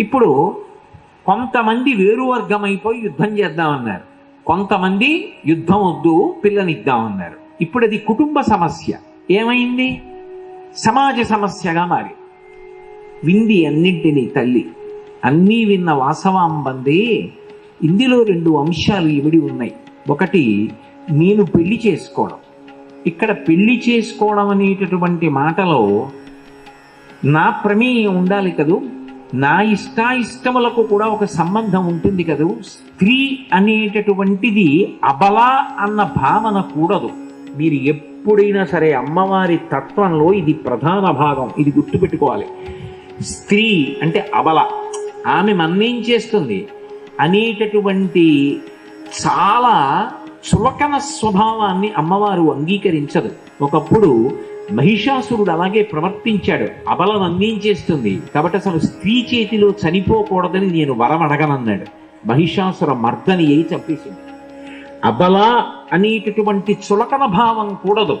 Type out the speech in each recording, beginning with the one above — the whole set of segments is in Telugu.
ఇప్పుడు కొంతమంది వేరు వర్గమైపోయి అయిపోయి యుద్ధం చేద్దామన్నారు. కొంతమంది యుద్ధం వద్దు పిల్లనిద్దామన్నారు. ఇప్పుడు అది కుటుంబ సమస్య. ఏమైంది? సమాజ సమస్యగా మారి. వింది అన్నింటినీ తల్లి. అన్నీ విన్న వాసవాంబంది. ఇందులో రెండు అంశాలు ఇవిడి ఉన్నాయి. ఒకటి నేను పెళ్ళి చేసుకోవడం. ఇక్కడ పెళ్ళి చేసుకోవడం అనేటటువంటి మాటలో నా ప్రమేయం ఉండాలి కదూ? నా ఇష్టాయిష్టములకు కూడా ఒక సంబంధం ఉంటుంది కదూ. స్త్రీ అనేటటువంటిది అబల అన్న భావన కూడదు. మీరు ఎప్పుడైనా సరే అమ్మవారి తత్వంలో ఇది ప్రధాన భాగం. ఇది గుర్తుపెట్టుకోవాలి. స్త్రీ అంటే అబల. ఆమె మన్నేం చేస్తుంది? అనేటటువంటి చాలా చులకన స్వభావాన్ని అమ్మవారు అంగీకరించదు. ఒకప్పుడు మహిషాసురుడు అలాగే ప్రవర్తించాడు. అబలం అందించేస్తుంది కాబట్టి అసలు స్త్రీ చేతిలో చనిపోకూడదని నేను వరం అడగనన్నాడు. మహిషాసుర మర్దని అయి చంపేసింది. అబల అనేటటువంటి చులకన భావం కూడదు.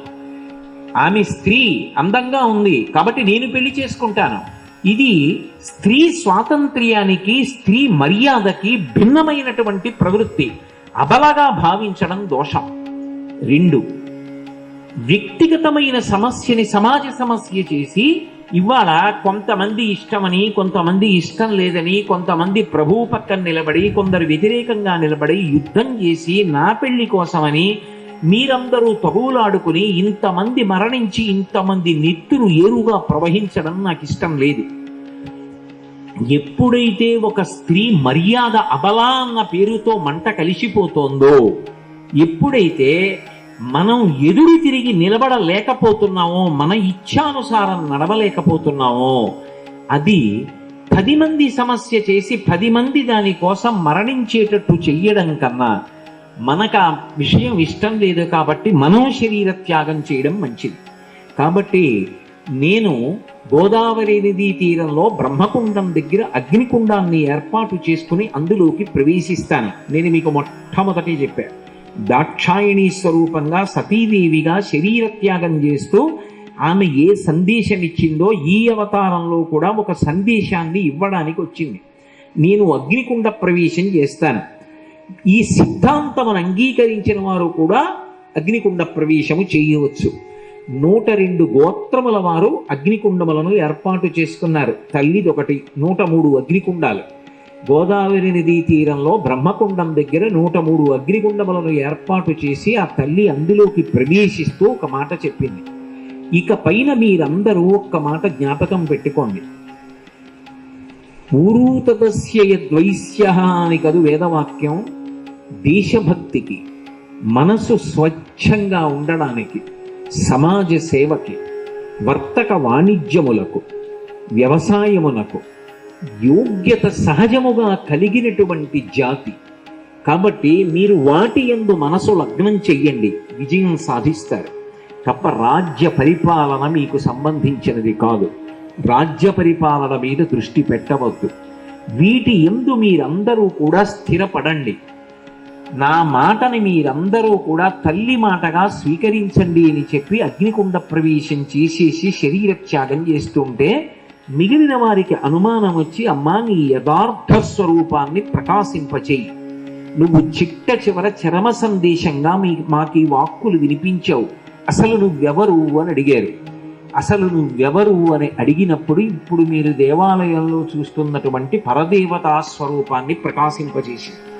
ఆమె స్త్రీ అందంగా ఉంది. కాబట్టి నేను పెళ్ళి చేసుకుంటాను. ఇది స్త్రీ స్వాతంత్ర్యానికి స్త్రీ మర్యాదకి భిన్నమైనటువంటి ప్రవృత్తి. అబలగా భావించడం దోషం. రెండు వ్యక్తిగతమైన సమస్యని సమాజ సమస్య చేసి ఇవాళ కొంతమంది ఇష్టమని కొంతమంది ఇష్టం లేదని కొంతమంది ప్రభువు పక్కన నిలబడి కొందరు వ్యతిరేకంగా నిలబడి యుద్ధం చేసి నా పెళ్ళి కోసమని మీరందరూ తగువులాడుకుని ఇంతమంది మరణించి ఇంతమంది నెత్తురు ఏరుగా ప్రవహించడం నాకు ఇష్టం లేదు. ఎప్పుడైతే ఒక స్త్రీ మర్యాద అబలా అన్న పేరుతో మంట కలిసిపోతోందో ఎప్పుడైతే మనం ఎదురు తిరిగి నిలబడలేకపోతున్నామో మన ఇచ్ఛానుసారం నడవలేకపోతున్నామో అది పది మంది సమస్య చేసి పది మంది దాని కోసం మరణించేటట్టు చెయ్యడం కన్నా మనకు ఆ విషయం ఇష్టం లేదు కాబట్టి మనం శరీర త్యాగం చేయడం మంచిది. కాబట్టి నేను గోదావరి నదీ తీరంలో బ్రహ్మకుండం దగ్గర అగ్నికుండాన్ని ఏర్పాటు చేసుకుని అందులోకి ప్రవేశిస్తాను. నేను మీకు మొట్టమొదటి చెప్పాను. దాక్షాయణి స్వరూపంగా సతీదేవిగా శరీర త్యాగం చేస్తూ ఆమె ఏ సందేశం ఇచ్చిందో ఈ అవతారంలో కూడా ఒక సందేశాన్ని ఇవ్వడానికి వచ్చింది. నేను అగ్నికుండ ప్రవేశం చేస్తాను. ఈ సిద్ధాంతమును అంగీకరించిన వారు కూడా అగ్నికుండ ప్రవేశము చేయవచ్చు. నూట రెండు గోత్రముల వారు అగ్నికుండములను ఏర్పాటు చేసుకున్నారు. తల్లిది ఒకటి నూట మూడు అగ్నికుండాలు. గోదావరి నదీ తీరంలో బ్రహ్మకుండం దగ్గర నూట మూడు అగ్నిగుండములను ఏర్పాటు చేసి ఆ తల్లి అందులోకి ప్రవేశిస్తూ ఒక మాట చెప్పింది. ఇక పైన మీరందరూ ఒక్క మాట జ్ఞాపకం పెట్టుకోండి. ఊరూతదస్య యద్వైశ్య అని కదు వేదవాక్యం. దేశభక్తికి మనసు స్వచ్ఛంగా ఉండడానికి సమాజ సేవకి వర్తక వాణిజ్యములకు వ్యవసాయమునకు యోగ్యత సహజముగా కలిగినటువంటి జాతి. కాబట్టి మీరు వాటి ఎందు మనసు లగ్నం చెయ్యండి. విజయం సాధిస్తారు. తప్ప రాజ్య పరిపాలన మీకు సంబంధించినది కాదు. రాజ్య పరిపాలన మీద దృష్టి పెట్టవద్దు. వీటి ఎందు మీరందరూ కూడా స్థిరపడండి. నా మాటని మీరందరూ కూడా తల్లి మాటగా స్వీకరించండి అని చెప్పి అగ్నికుండ ప్రవేశం చేసేసి శరీర త్యాగం చేస్తుంటే మిగిలిన వారికి అనుమానం వచ్చి అమ్మా నీ యథార్థ స్వరూపాన్ని ప్రకాశింపచేయి. నువ్వు చిట్ట చివర చరమ సందేశంగా మీ మాకు ఈ వాక్కులు వినిపించావు. అసలు నువ్వెవరు అని అడిగారు. అసలు నువ్వెవరు అని అడిగినప్పుడు ఇప్పుడు మీరు దేవాలయంలో చూస్తున్నటువంటి పరదేవతా స్వరూపాన్ని ప్రకాశింపజేసింది